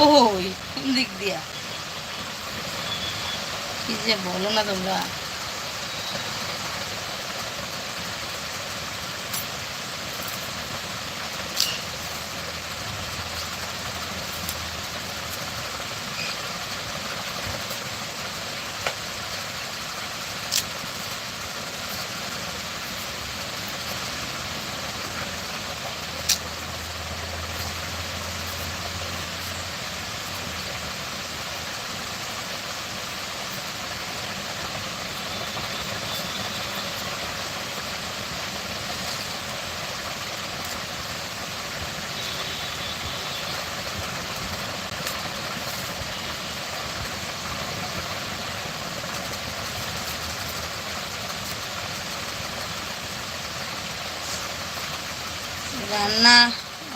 কই কোন দিক দিয়া? কি যে বলো না তোমরা? রান্না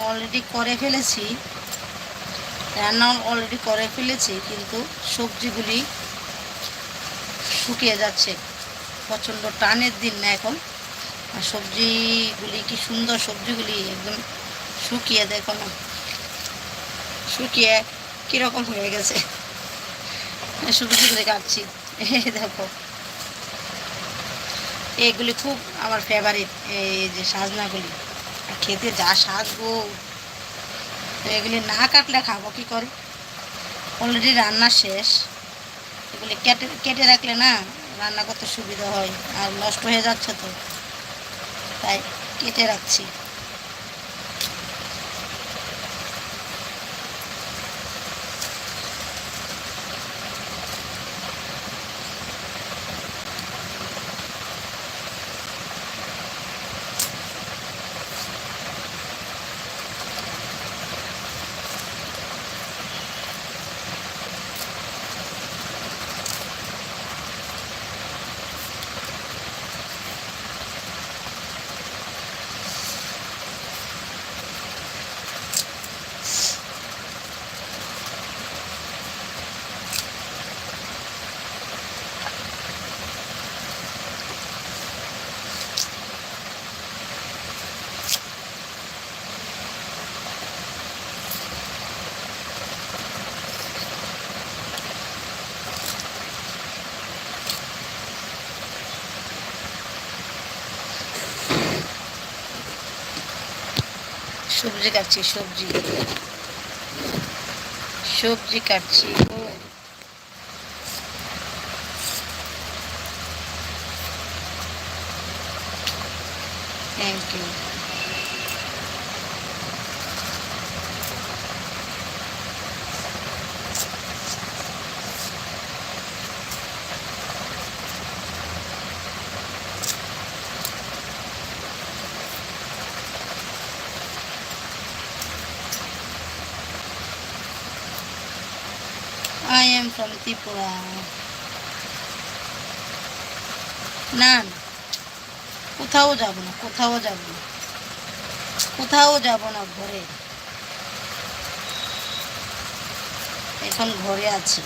অলরেডি করে ফেলেছি। রান্না অলরেডি করে ফেলেছি, কিন্তু সবজিগুলি শুকিয়ে যাচ্ছে। প্রচণ্ড টানের দিন না এখন। আর সবজিগুলি কি সুন্দর সবজিগুলি একদম শুকিয়ে দেখো না। শুকিয়ে কীরকম হয়ে গেছে। শুধু কাটছি দেখো। এগুলি খুব আমার ফেভারিট এই যে সাজনাগুলি। খেতে যা সাজবো এগুলি না কাটলে খাব কি করে? অলরেডি রান্না শেষ। এগুলি কেটে কেটে রাখলে না রান্না করতে সুবিধা হয় আর নষ্ট হয়ে যাচ্ছে তো। তাই কেটে রাখছি। সবজি কাটছি সবজি। সবজি কাটছি। Thank you I am from Tripura. না কোথাও যাব না, কোথাও যাব না। কোথাও যাব না, ঘরে। এখন ঘরে আছি।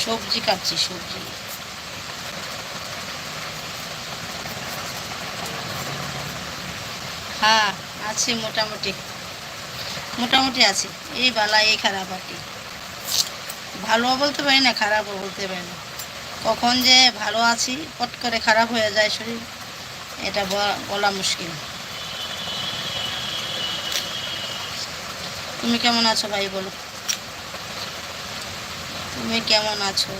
সবজি কাটছি, সবজি। হ্যাঁ আছে মোটামুটি। মোটামুটি আছে। এই বালা, এই খারাপ আর কি। ভালোও বলতে পারি না, খারাপও বলতে পারি না। কখন যে ভালো আছি, পট করে খারাপ হয়ে যায় শরীর, এটা বলা মুশকিল। তুমি কেমন আছো ভাই, বলো। তুমি কেমন আছো?